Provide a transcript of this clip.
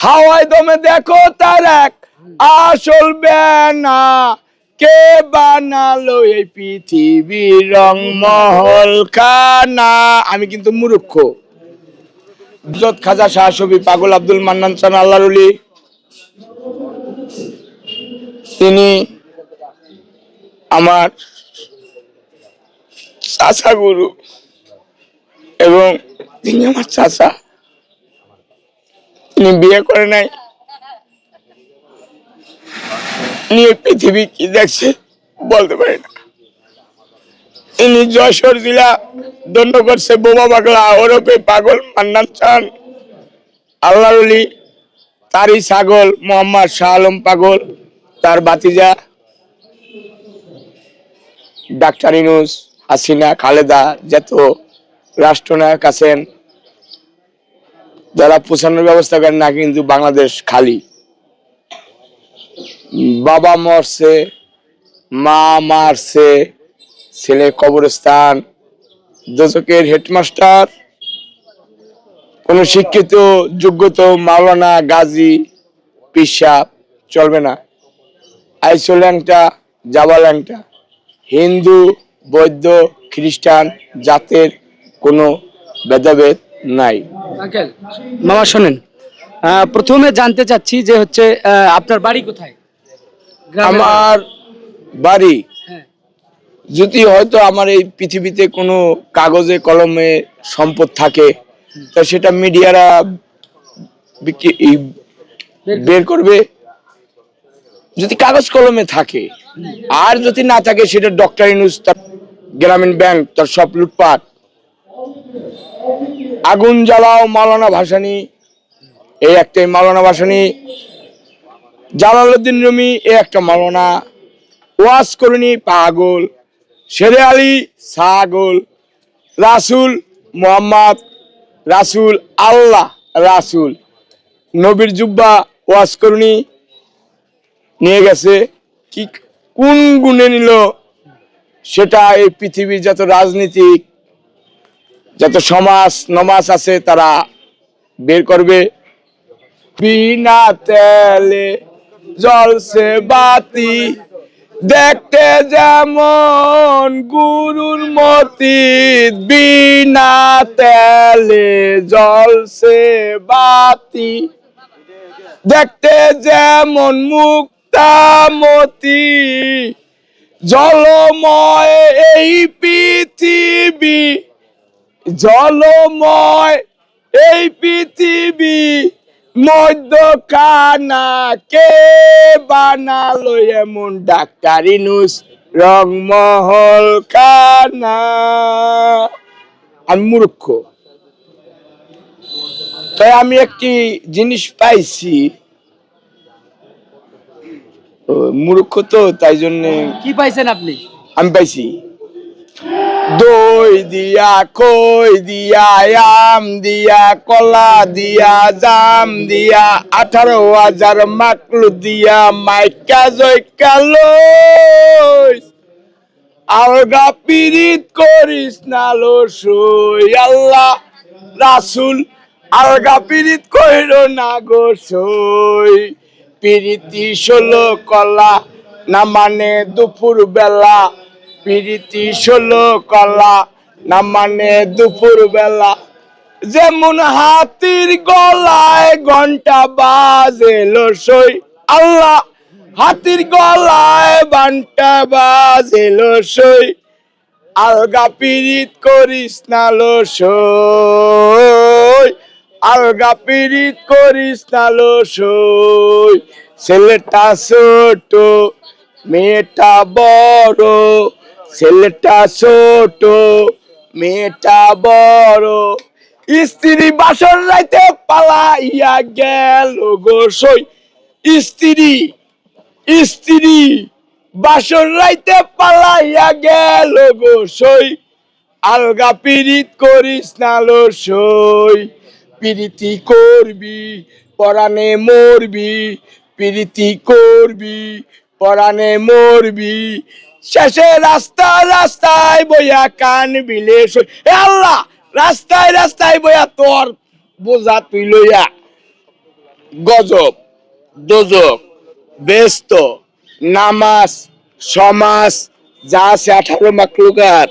হাওয়াই দমে দেখো তার এক আসল বেনা। কে বানালো এই পৃথিবীর রং মহল খানা আমি কিন্তু মূর্খ। খাজা শাহ ছবি পাগল আব্দুল মান্নান চান আল্লাহরুলি তিনি আমার চাচা গুরু। এবং তিনি আমার চাচা। তিনি বিয়ে করে নাই। নিয়ে পৃথিবী কি দেখছে বলতে পারি না। তিনি যশোর জেলা দণ্ড করছে বোমা পাগলা ওরফে পাগল মান্নান চান। আল্লাহলি তারই ছাগল, মোহাম্মদ শাহ আলম পাগল, তার বাতিজা ডাক্তার ইনুস হাসিনা, খালেদা যত রাষ্ট্রনায়ক আছেন। যারা পোষানোর ব্যবস্থা করেন না কিন্তু বাংলাদেশ খালি। বাবা মরছে, মা মারছে, ছেলে কবরস্থান দোচকের হেডমাস্টার, কোন শিক্ষিত, যোগ্যত মাওলানা, গাজী, পিসাব চলবে না। আইসো ল্যাংটা জাবা ল্যাংটা। হিন্দু, বৌদ্ধ, খ্রিস্টান জাতের কোনো ভেদাভেদ নাই। আঙ্কেল? মামা শোনেন। প্রথমে জানতে চাচ্ছি যে হচ্ছে আপনার বাড়ি কোথায়? আমার বাড়ি। হ্যাঁ। যদি হয়তো আমার এই পৃথিবীতে কোনো কাগজে কলমে সম্পদ থাকে তা সেটা মিডিয়ারা বিক্রি- বের করবে। যদি কাগজ কলমে থাকে। আর যদি না থাকে সেটা ডক্টর ইনুস তার গ্রামীণ ব্যাংক তার সব লুটপাট। আগুন জ্বালাও মাওলানা ভাসানি। এই একটাই মাওলানা ভাসানি। জালালউদ্দিন রুমি এ একটা মাওলানা। ওয়াজ করুনি পাগল। শেরে আলী ছাগল। রাসুল মোহাম্মদ। রাসুল আল্লাহ রাসুল। নবীর জুব্বা ওয়াজ করুনি। নিয়ে গেছে। কি কোন গুণে নিল? সেটা এই পৃথিবীর যত রাজনীতিক যত সমাজ, নমাজ আছে তারা বের করবে। বিনা তেলে জলসে বাতি। দেখতে যেমন গুরুর মতি বিনা তেলে জলসে বাতি। দেখতে যেমন মুক্তামতি জলময় এই পৃথিবী। জলময় এই পৃথিবী মধ্যখানা কে বানালো এমন ডাক্তার ইনুস রংমহল খানা আমি মূর্খ। তাই আমি একটি জিনিস পাইছি। মূর্খ তো তাই জন্য কি পাইছেন আপনি? আমি পাইছি। দই দিয়া, কই দিয়া, আম দিয়া, কলা দিয়া, জাম দিয়া, আঠারো হাজার মাকলু দিয়া, মাইকা জয়কা লই আলগা পিরিত করিস না লো সই, আল্লাহ রাসুল, আলগা পিরিত কইর না গো সই। পিরিতি ষোলো কলা, না মানে দুপুর বেলা পিরিতি ষোলো কলা, না মানে দুপুর বেলা যেমন হাতির গলায় ঘণ্টা বাজে সই, আল্লাহ হাতির গলায় বান্টা বাজে সই। আলগা পিরিত করিস না সই, আলগা পিরিত করিস না সই। ছেলেটা ছোট, মেয়েটা বড় ছেলেটা ছোট, মেয়েটা বড়। স্ত্রী বাসন রাইতে পালাইয়া গেল গো সই। স্ত্রী স্ত্রী বাসন রাইতে পালাইয়া গেল গো সই। আলগা পিরিত করিস না লো সই। পিরিতি করবি, পরাণে মরবি পিরিতি করবি পরাণে মরবি, শেষে রাস্তা রাস্তায় বইয়া কান বিলে আল্লাহ, রাস্তায় রাস্তায় বইয়া তোর বোঝা তুই লইয়া। গজব, দোজক বেস্ত নামাজ, সমাজ, যা আছে আঠারো মাকলুকার